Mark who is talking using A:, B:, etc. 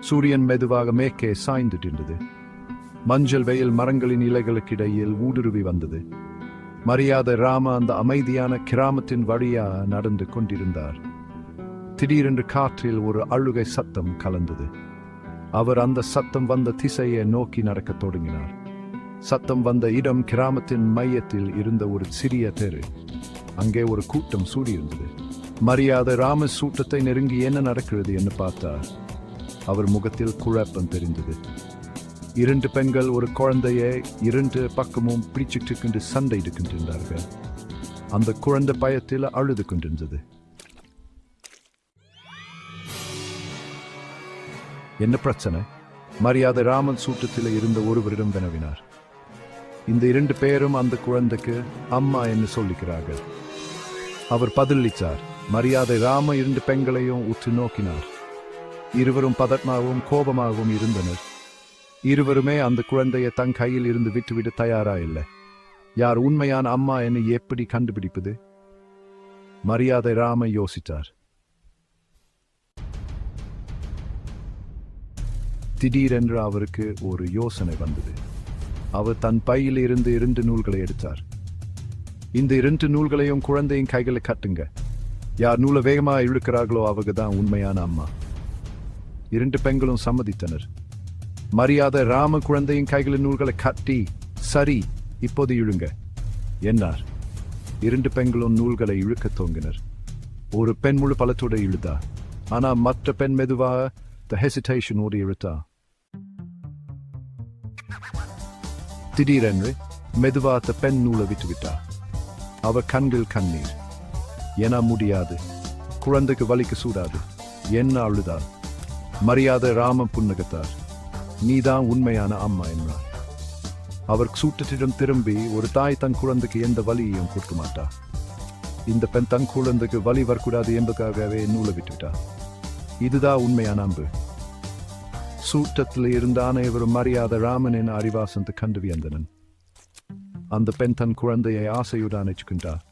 A: சூரியன் மெதுவாக மேற்கே சாய்ந்துட்டிருந்தது மஞ்சள் வெயில் மரங்களின் இலைகளுக்கிடையில் ஊடுருவி வந்தது. மரியாதை ராம அந்த அமைதியான கிராமத்தின் வழியா நடந்து கொண்டிருந்தார். திடீரென்று காற்றில் ஒரு அழுகை சத்தம் கலந்தது. அவர் அந்த சத்தம் வந்த திசையை நோக்கி நடக்கத் தொடங்கினார். சத்தம் வந்த இடம் கிராமத்தின் மையத்தில் இருந்த ஒரு சிறிய தெரு. அங்கே ஒரு கூட்டம் சூடியிருந்தது. மரியாதை ராம சூட்டத்தை நெருங்கி என்ன நடக்கிறது என்று பார்த்தார். அவர் முகத்தில் குழப்பம் தெரிந்தது. இரண்டு பெண்கள் ஒரு குழந்தையை இரண்டு பக்கமும் பிடிச்சிட்டு கொண்டு சண்டையிட்டு கொண்டிருந்தார்கள் அந்த குழந்தை பயத்தில் அழுது கொண்டிருந்தது. என்ன பிரச்சனை? மரியாதை ராமன் சூட்டத்தில் இருந்த ஒருவரிடம் வினவினார். இந்த இரண்டு பேரும் அந்த குழந்தைக்கு அம்மா என்று சொல்லிக்கிறார்கள். அவர் பதிலளித்தார். மரியாதை ராம இரண்டு பெண்களையும் உற்று நோக்கினார். இருவரும் பதட்மாவும் கோபமாகவும் இருந்தனர். இருவருமே அந்த குழந்தையை தன் கையில் இருந்து விட்டுவிட தயாரா இல்லை. யார் உண்மையான அம்மா என்னை எப்படி கண்டுபிடிப்பது? மரியாதை ராம யோசித்தார். திடீரென்று அவருக்கு ஒரு யோசனை வந்தது. அவர் தன் பையில் இருந்து இரண்டு நூல்களை எடுத்தார். இந்த இரண்டு நூல்களையும் குழந்தையின் கைகளை கட்டுங்க. யார் நூலை வேகமா இழுக்கிறார்களோ அவங்க தான் உண்மையான அம்மா. இரண்டு பெண்களும் சம்மதித்தனர். மரியாதை ராம குழந்தையின் கைகளின் நூல்களை கட்டி சரி இப்போது இழுங்க என்னார் இரண்டு பெண்களும் நூல்களை இழுக்கத் தோங்கினர் ஒரு பெண் முழு பலத்தோட இழுதா ஆனா மற்ற பெண் மெதுவாக த ஹெசிடேஷனோடு இழுத்தா. திடீரென்று மெதுவா த பெண் நூலை விட்டுவிட்டா. அவ கண்கள் கண்ணீர். ஏன்னா முடியாது. குழந்தைக்கு வலிக்கு சூடாது. என்ன அழுதாள் மரியாதை ராம புன்னகத்தார். நீதான் உண்மையான அம்மா என்றார். அவர் சூட்டத்திடம் திரும்பி ஒரு தாய் தன் குழந்தைக்கு எந்த வலியையும் கொடுக்க மாட்டா இந்த பெண் தன் குழந்தைக்கு வலி வரக்கூடாது என்பதற்காகவே நூலை விட்டுவிட்டா இதுதான் உண்மையான அம்பு சூட்டத்தில் இருந்த அனைவரும் மரியாதை ராமனின் அறிவாசனத்தை கண்டு வியந்தனன் அந்த பெண் தன் குழந்தையை ஆசையுடன் அணைச்சுக்கின்றார்